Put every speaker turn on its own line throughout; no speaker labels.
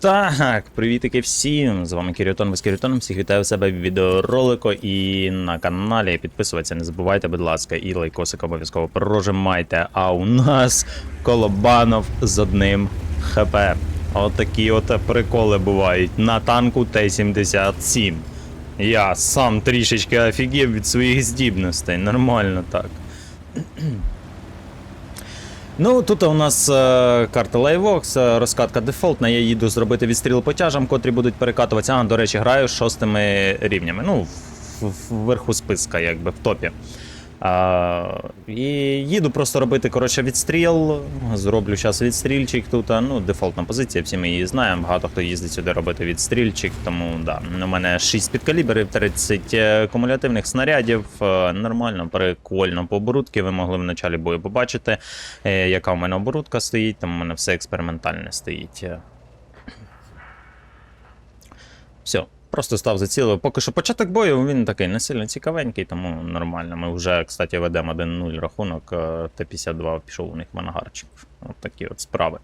Так, привітики всім! З вами Кіріотон, ви з Кіріотоном. Всіх вітаю в себе в відеоролику і на каналі. Підписуватися не забувайте, будь ласка, і лайкосик обов'язково прожимайте. А у нас Колобанов з одним ХП. От такі от приколи бувають на танку Т-77. Я сам трішечки офігів від своїх здібностей. Нормально так. Ну, тут у нас е, карта Layvox, е, розкатка дефолтна. Я їду зробити відстріл по тяжам, котрі будуть перекатуватися. А, до речі, граю шостими рівнями. Ну, вверху списка, якби в топі. А, і їду просто робити коротше, відстріл. Зроблю зараз відстрільчик тут. Ну, дефолтна позиція, всі ми її знаємо. Багато хто їздить сюди робити відстрільчик. Тому да. У мене 6 підкаліберів, 30 е, кумулятивних снарядів. Е, Нормально, прикольно по оборудки. Ви могли в началі бою побачити, е, яка у мене оборудка стоїть. Там у мене все експериментальне стоїть. Все, просто став за цілою. Поки що початок бою він такий не сильно цікавенький, тому нормально. Ми вже, кстати, ведемо 1-0 рахунок. е, Т-52 пішов у них в ангарчик. От такі от справи.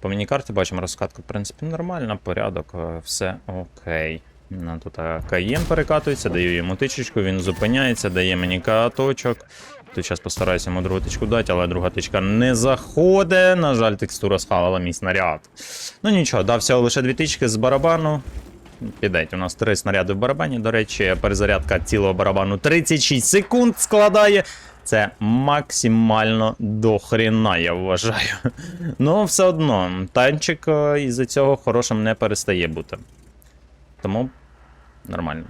По міні-карті бачимо розкатку, в принципі, нормально, порядок, е, все окей. Ну, Тут е, Каєн перекатується, даю йому тичечку, він зупиняється, дає мені каточок. Тут зараз постараюся йому другу тичку дати, але друга тичка не заходить. На жаль, текстура схавала мій снаряд. Ну нічого, дав всього лише дві тички з барабану. Підеть, у нас три снаряди в барабані. До речі, перезарядка цілого барабану 36 секунд складає. Це максимально дохріна, я вважаю. Ну, все одно, танчик е, із-за цього хорошим не перестає бути. Тому нормально.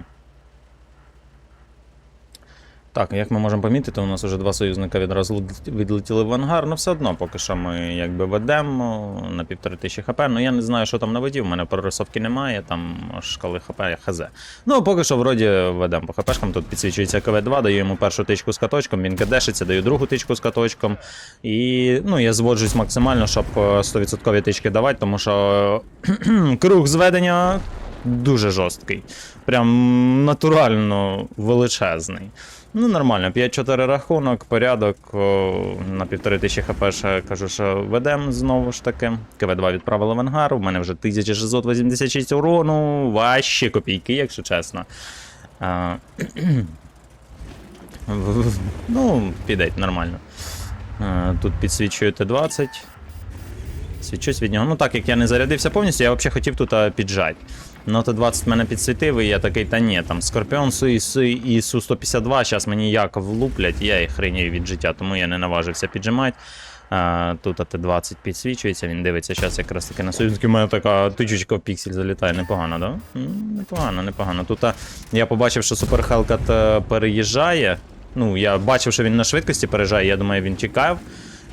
Так, як ми можемо помітити, у нас вже два союзника відразу відлетіли в ангар, ну все одно поки що ми якби ведемо на півтори тисячі хп. Ну я не знаю, що там на воді, в мене прорисовки немає, там шкали хп хз. Ну, поки що вроді ведемо по хпшкам, тут підсвічується КВ2, даю йому першу тичку з каточком, він кадешиться, даю другу тичку з каточком. І ну, я зводжусь максимально, щоб е, 100% тички давати, тому що круг зведення дуже жорсткий. Прям натурально величезний. Ну, нормально, 5-4 рахунок, порядок. На півтори тисячі хп ще кажу, що ведемо знову ж таки. КВ2 відправили в ангар. У мене вже 1686 урону. Ваші копійки, якщо чесно. А, ну, підеть, нормально. Тут підсвічую Т-20. Свічусь від нього. Ну так як я не зарядився повністю, я взагалі хотів тут а, піджати. Ну, Т-20 мене підсвітив, і я такий, та ні, там Скорпіон Су і, Су і Су-152, зараз мені як влуплять, я їх хренію від життя, тому я не наважився піджимати. Тут Т-20 підсвічується, він дивиться зараз якраз таки на союзники. У мене така тичечка в піксель залітає. Непогано, да? Непогано, непогано. Тут я побачив, що Супер Хелкат е, переїжджає. Ну, я бачив, що він на швидкості переїжджає, я думаю, він тікав.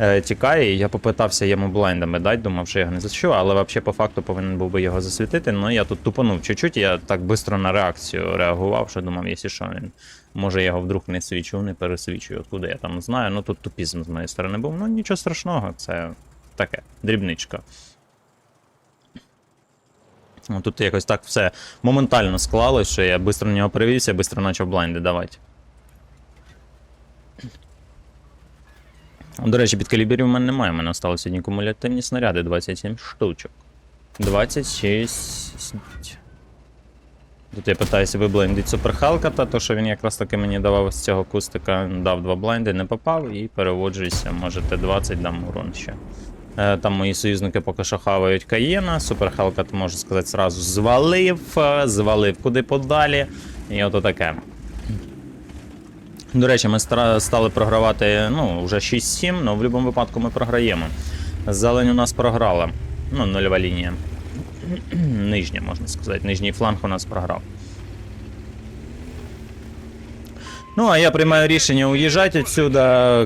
Е, тікає, я попитався йому блайндами дати, думав, що я його не засвічу, але взагалі по факту повинен був би його засвітити. Ну я тут тупанув чуть-чуть, я так швидко на реакцію реагував, що думав, якщо що він. Може, я його вдруг не свічу, не пересвічую, откуда я там знаю. Ну тут тупізм з моєї сторони був. Ну нічого страшного, це таке, дрібничка. Ну, Тут якось так все моментально склалось, що я швидко на нього перевівся, швидко почав блайнди давати. До речі, під калібрів у мене немає, у мене залишилися одні кумулятивні снаряди 27 штучок. 26. Тут я питаюся виблендити суперхалка, та то, що він якраз таки мені давав з цього кустика, дав два бленди, не попав і переводжуюся, може Т-20 дам урон ще. Е, Там мої союзники поки що хавають Каєна. Суперхалка, можу сказати, зразу звалив, е, звалив куди подалі. І ото таке. До речі, ми стали програвати ну, вже 6-7, але в будь-якому випадку ми програємо. Зелень у нас програла. Ну, нульова лінія. Нижня, можна сказати. Нижній фланг у нас програв. Ну, а я приймаю рішення уїжджати відсюди.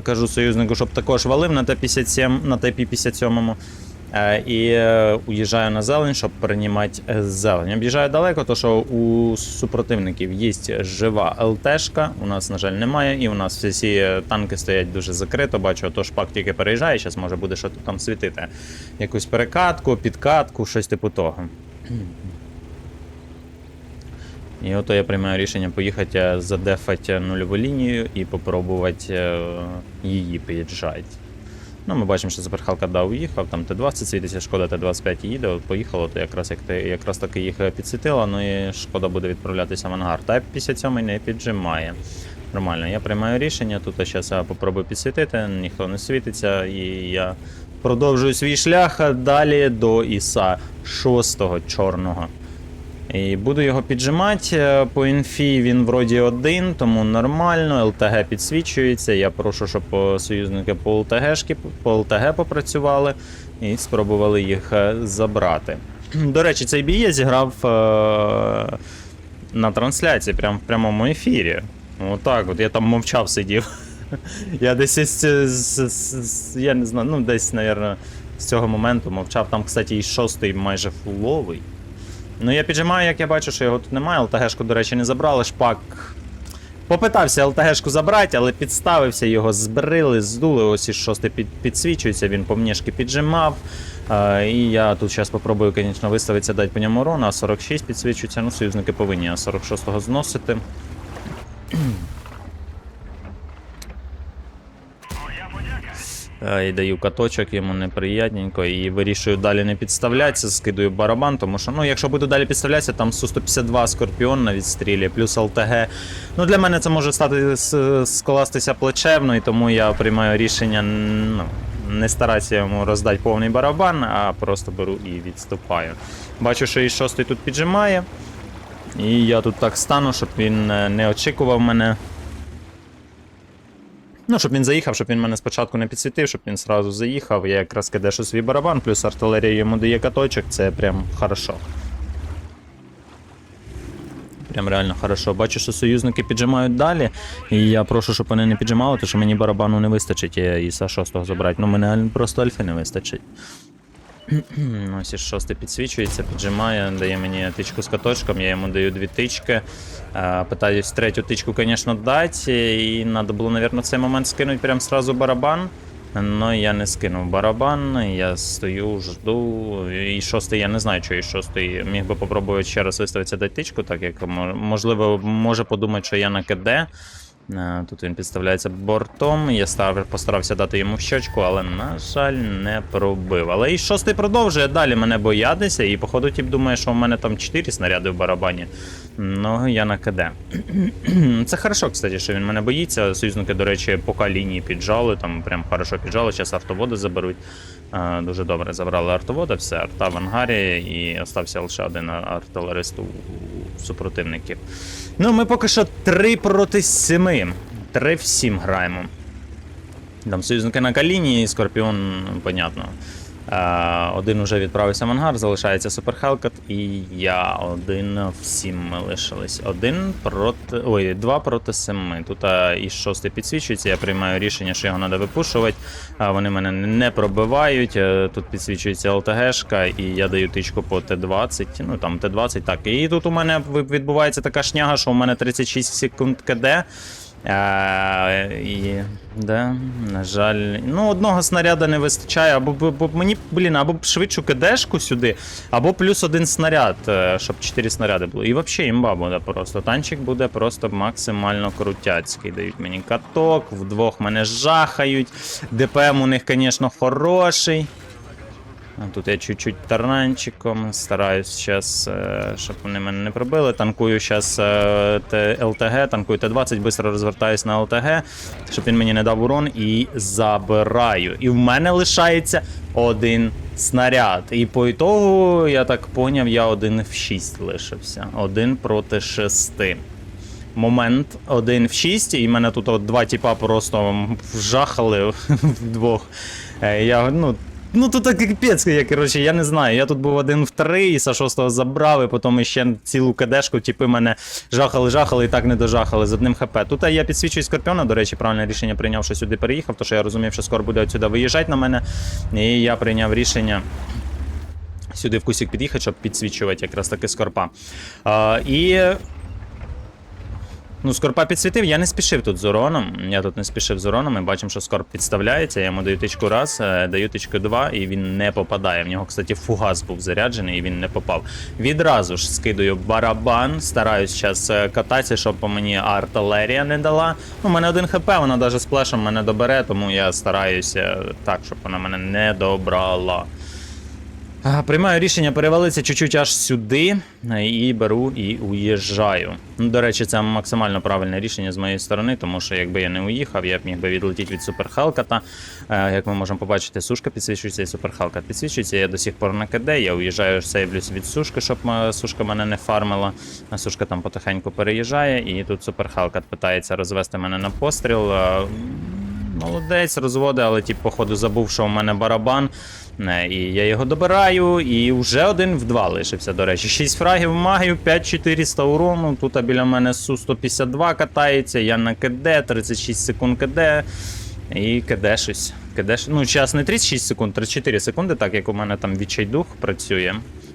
Кажу союзнику, щоб також валив на Т-57, на Т-57. Е, І е, уїжджаю на зелень, щоб приймати е, зелень. Об'їжджаю далеко, то що у супротивників є жива ЛТшка, у нас, на жаль, немає, і у нас всі танки стоять дуже закрито. Бачу, то шпак тільки переїжджає, зараз може буде що там світити. Якусь перекатку, підкатку, щось типу того. І ото я приймаю рішення поїхати задефати нульову лінію і попробувати її піджати. Ну, ми бачимо, що Суперхалка да, уїхав, там Т-20 світиться, шкода Т-25 їде, от поїхало, то якраз як якраз таки їх підсвітила, ну і шкода буде відправлятися в ангар. Та 57 не піджимає. Нормально, я приймаю рішення, тут зараз попробую підсвітити, ніхто не світиться, і я продовжую свій шлях далі до Іса 6 чорного. І буду його піджимати. е, По інфі він вроді один, тому нормально. ЛТГ підсвічується. Я прошу, щоб союзники по ЛТГшки, по ЛТГ попрацювали і спробували їх е, забрати. До речі, цей бій я зіграв е- на трансляції, прямо в прямому ефірі. Отак, от я там мовчав сидів. Я десь з- я не знаю, ну десь, мабуть, з цього моменту мовчав. Там, кстати, і шостий майже фуловий. Ну, я піджимаю, як я бачу, що його тут немає. ЛТГшку, до речі, не забрали. Шпак попитався ЛТГшку забрати, але підставився, його збрили, здули. Ось і шостий під, підсвічується, він помніжки піджимав. А, і я тут зараз спробую, звісно, виставитися, дати по ньому урон, а 46 підсвічується. Ну, союзники повинні, а 46-го зносити. І даю каточок, йому неприятненько, і вирішую далі не підставлятися, скидую барабан, тому що, ну, якщо буду далі підставлятися, там Су-152 Скорпіон на відстрілі, плюс ЛТГ. Ну, для мене це може стати скластися плечевно, і тому я приймаю рішення ну, не старатися йому роздати повний барабан, а просто беру і відступаю. Бачу, що і шостий тут піджимає. І я тут так стану, щоб він е, не очікував мене. Ну, щоб він заїхав, щоб він мене спочатку не підсвітив, щоб він сразу заїхав. Я якраз кидешу свій барабан, плюс артилерія йому дає каточок, це прям хорошо. Прям реально хорошо. Бачу, що союзники піджимають далі. І я прошу, щоб вони не піджимали, тому що мені барабану не вистачить і Іса 6 забрати. Ну, мене просто альфи не вистачить. Ось і шостий підсвічується, піджимає, дає мені тичку з каточком, я йому даю дві тички. Питаюсь третю тичку, звісно, дати. І треба було, мабуть, в цей момент скинути прям сразу барабан. Но я не скинув барабан, я стою, жду. І шостий, я не знаю, що і шостий міг би попробувати ще раз виставитися дати тичку, так як можливо може подумати, що я на КД. Е, Тут він підставляється бортом. Я став, постарався дати йому в щочку, але, на жаль, не пробив. Але і шостий продовжує далі мене боятися, і походу тіп думає, що в мене там 4 снаряди в барабані. Ну, я на КД. Це хорошо, кстати, що він мене боїться. Союзники, до речі, поки лінії піджали, там прям хорошо піджали, зараз автоводи заберуть. Е, Дуже добре забрали артовода, все, арта в ангарі, і остався лише один артилерист у у супротивників. Ну, ми поки що 3 проти 7. 3 в 7 граємо. Там союзники на каліні, і Скорпіон, понятно. Е, один уже відправився в ангар, залишається Суперхелкат, і я один в сім ми лишились. Один проти. Ой, два проти семи. Тут і шостий підсвічується. Я приймаю рішення, що його треба випушувати. Вони мене не пробивають. Е, Тут підсвічується ЛТГшка, і я даю тичку по Т-20. Ну там Т-20, так. І тут у мене відбувається така шняга, що у мене 36 секунд КД. А, і, да, на жаль, ну одного снаряда не вистачає, або, бо мені, блін, або швидшу КДшку сюди, або плюс один снаряд, е, щоб 4 снаряди було. І взагалі імба буде просто. Танчик буде просто максимально крутяцький. Дають мені каток, вдвох мене жахають. ДПМ у них, звісно, хороший. Тут я чуть-чуть таранчиком стараюсь зараз, щоб вони мене не пробили. Танкую зараз ЛТГ, танкую Т-20, швидко розвертаюсь на ЛТГ, щоб він мені не дав урон і забираю. І в мене лишається один снаряд. І по ітогу, я так поняв, я один в 6 лишився. Один проти шести. Момент один в 6, і мене тут от два тіпа просто вжахали вдвох. Е, Я, ну, ну тут так капець, я, коротше, я не знаю. Я тут був один в 3, і за шостого забрав, і потім ще цілу кадешку, типи мене жахали, жахали і так не дожахали з одним хп. Тут я підсвічую Скорпіона, до речі, правильне рішення прийняв, що сюди переїхав, тому що я розумів, що скоро буде отсюди виїжджати на мене. І я прийняв рішення. Сюди в кусік під'їхати, щоб підсвічувати якраз таки скорпа. А, і Ну, Скорпа підсвітив, я не спішив тут з уроном. Я тут не спішив з уроном. Ми бачимо, що Скорп підставляється. Я йому даю тичку раз, е, даю тичку два, і він не попадає. В нього, кстати, фугас був заряджений, і він не попав. Відразу ж скидаю барабан, стараюсь зараз кататися, щоб по мені артилерія не дала. У мене один хп, вона навіть з плешем мене добере, тому я стараюся так, щоб вона мене не добрала. Приймаю рішення перевалитися чуть-чуть аж сюди е, і беру і уїжджаю. Ну, до речі, це максимально правильне рішення з моєї сторони, тому що якби я не уїхав, я б міг би відлетіти від суперхелката. Е, Як ми можемо побачити, сушка підсвічується і суперхелкат підсвічується. Я до сих пор на КД, я уїжджаю, сейвлюсь від сушки, щоб сушка мене не фармила. Сушка там потихеньку переїжджає, і тут суперхелкат питається розвести мене на постріл. Е, Молодець, розводить, але тип, походу, забув, що у мене барабан. І я його добираю, і вже один в два лишився, до речі. 6 фрагів магів, 5400 урону. Тут біля мене Су-152 катається, я на КД, 36 секунд КД. І КД щось. КД, ну, час не 36 секунд, 34 секунди, так як у мене там відчайдух працює.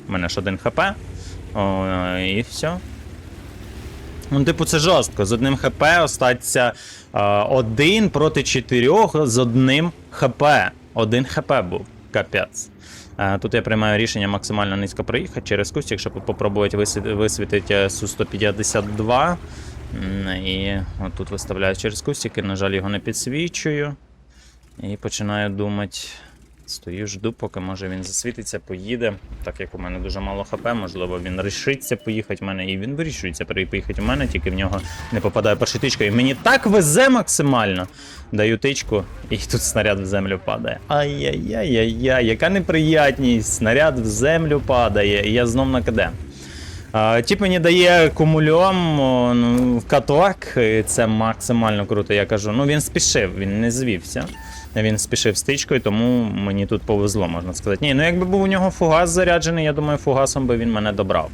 У мене ж один ХП. О, і все. Ну, типу, це жорстко. З одним ХП остаться е, один проти чотирьох з одним ХП. Один ХП був. Капець. Е, Тут я приймаю рішення максимально низько проїхати через кустик, щоб попробувати висвітити е, Су-152. М, І тут виставляю через кустик, і, на жаль, його не підсвічую. І починаю думати. Стою, жду, поки може він засвітиться, поїде. Так як у мене дуже мало хп, можливо, він рішиться поїхати в мене, і він вирішується поїхати в мене, тільки в нього не попадає перша тичка. І мені так везе максимально. Даю тичку, і тут снаряд в землю падає. Ай-яй-яй-яй-яй, яка неприятність. Снаряд в землю падає, і я знов на КД. Тіп мені дає кумульом ну, каток, і це максимально круто. Я кажу, ну він спішив, він не звівся. Він спішив з тичкою, тому мені тут повезло, можна сказати. Ні, ну якби був у нього фугас заряджений, я думаю, фугасом би він мене добрав.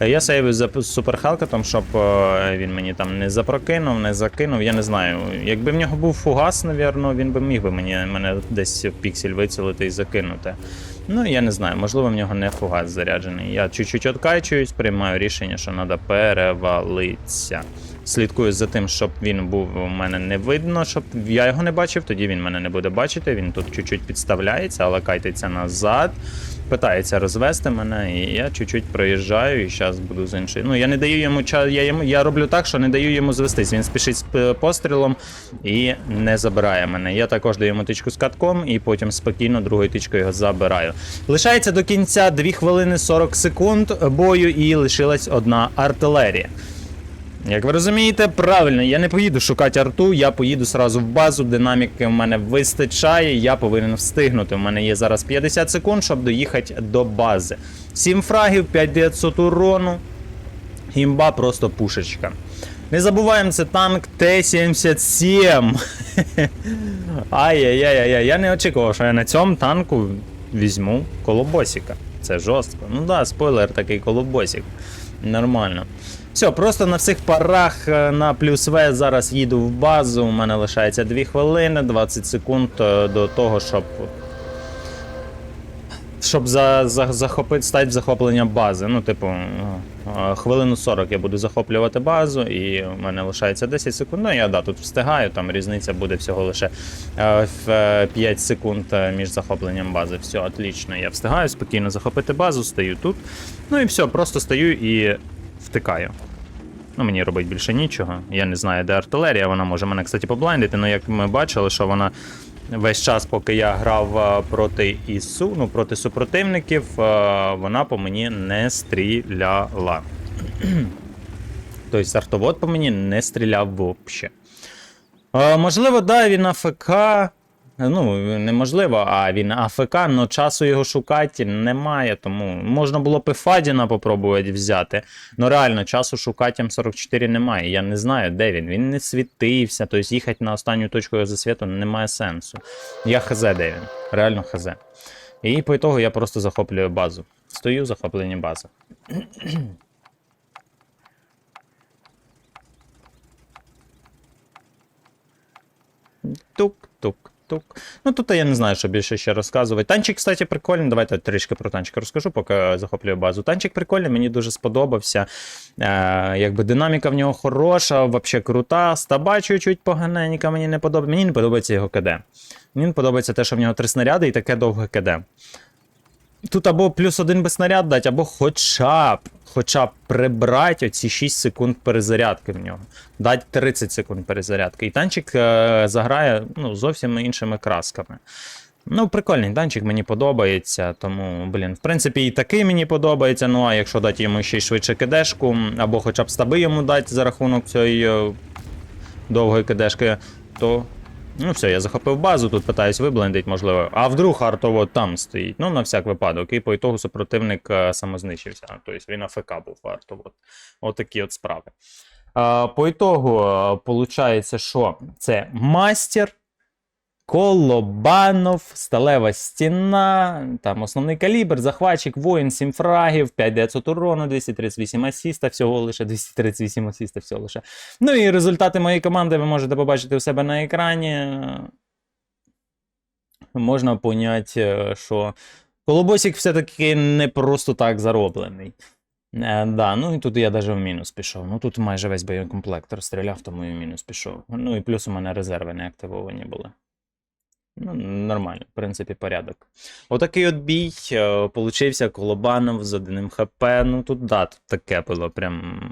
Е, Я сейвив за суперхелкатом, щоб е, він мені там не запрокинув, не закинув. Я не знаю. Якби в нього був фугас, навірно, він би міг би мені мене десь в піксель вицілити і закинути. Ну, я не знаю, можливо, в нього не фугас заряджений. Я чуть-чуть откачуюсь, приймаю рішення, що треба перевалитися. Слідкую за тим, щоб він був у мене не видно, щоб я його не бачив, тоді він мене не буде бачити. Він тут чуть-чуть підставляється, але кайтиться назад. Питається розвести мене, і я чуть-чуть проїжджаю і зараз буду з іншої. Ну, я не даю йому час. Я, йому, я роблю так, що не даю йому звестись. Він спішить з пострілом і не забирає мене. Я також даю йому тичку з катком і потім спокійно другою тичкою його забираю. Лишається до кінця 2 хвилини 40 секунд бою, і лишилась одна артилерія. Як ви розумієте, правильно, я не поїду шукати арту, я поїду сразу в базу, динаміки в мене вистачає, я повинен встигнути. У мене є зараз 50 секунд, щоб доїхати до бази. 7 фрагів, 5900 урону. Імба просто пушечка. Не забуваємо, це танк Т-77. Ай-яй-яй-яй, я не очікував, що я на цьому танку візьму колобосика. Це жорстко. Ну да, спойлер такий колобосик. Нормально. Все, просто на всіх парах е, на плюс В зараз їду в базу. У мене лишається 2 хвилини, 20 секунд е, до того, щоб. Щоб за, за, захопити, стати в захоплення бази. Ну, типу, е, хвилину 40 я буду захоплювати базу, і у мене лишається 10 секунд. Ну, я да, тут встигаю, там різниця буде всього лише в е, 5 секунд між захопленням бази. Все, отлично. Я встигаю спокійно захопити базу, стою тут. Ну і все, просто стою і втикаю. Ну, мені робить більше нічого. Я не знаю, де артилерія. Вона може мене, кстати, поблайндити, але як ми бачили, що вона весь час, поки я грав е, проти ІСУ, ну, проти супротивників, е, вона по мені не стріляла. тобто артовод по мені не стріляв взагалі. Е, можливо, да, він АФК. Ну, неможливо, а він АФК, але часу його шукати немає, тому можна було б і Фадіна попробувати взяти. Ну реально, часу шукати М44 немає. Я не знаю, де він. Він не світився, тобто їхати на останню точку його засвіту немає сенсу. Я хз, де він. Реально хз. І по ітогу я просто захоплюю базу. Стою в захопленні бази. Тук-тук. Тук. Ну тут я не знаю, що більше ще розказувати. Танчик, кстати, прикольний. Давайте трішки про танчик розкажу, поки захоплюю базу. Танчик прикольний, мені дуже сподобався. Е, якби динаміка в нього хороша, взагалі крута. Стаба чуть-чуть поганенька, мені не подобається. Мені не подобається його КД. Мені не подобається те, що в нього три снаряди і таке довге КД. Тут або плюс один би снаряд дати, або хоча б, хоча б прибрати оці 6 секунд перезарядки в нього. Дати 30 секунд перезарядки. І танчик е, заграє ну, зовсім іншими красками. Ну, прикольний танчик, мені подобається. Тому, блін, в принципі, і такий мені подобається. Ну, а якщо дати йому ще й швидше кидешку, або хоча б стаби йому дати за рахунок цієї е, довгої кидешки, то. Ну, все, я захопив базу, тут питаюсь виблендить, можливо. А вдруг артово там стоїть. Ну, на всяк випадок. І по ітогу супротивник е, самознищився. Тобто він АФК був артово. Отакі от справи. По ітогу, виходить, що це мастер, Колобанов, сталева стіна, там основний калібр, захватчик, воїн, 7 фрагів, 5900 урону, 238 асіста, всього лише 238 асіста, всього лише. Ну і результати моєї команди ви можете побачити у себе на екрані. Можна поняти, що Колобосик все-таки не просто так зароблений. Е, да, ну і тут я навіть в мінус пішов. Ну тут майже весь боєкомплект розстріляв, тому і в мінус пішов. Ну і плюс у мене резерви не активовані були. Ну, нормально, в принципі, порядок. Отакий от бій. е, Получився Колобанов з одним ХП. Ну тут да, таке було прям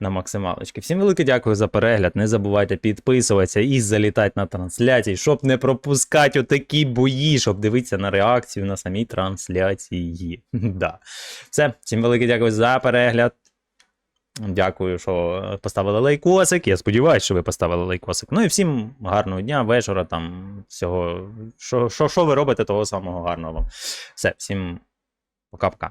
на максималочки. Всім велике дякую за перегляд. Не забувайте підписуватися і залітати на трансляції, щоб не пропускати отакі бої, щоб дивитися на реакцію на самій трансляції. Да. Все, всім велике дякую за перегляд. Дякую, що поставили лайкосик. Я сподіваюся, що ви поставили лайкосик. Ну і всім гарного дня, вечора, там всього. Що, що, що ви робите, того самого гарного вам. Все, всім пока-пока.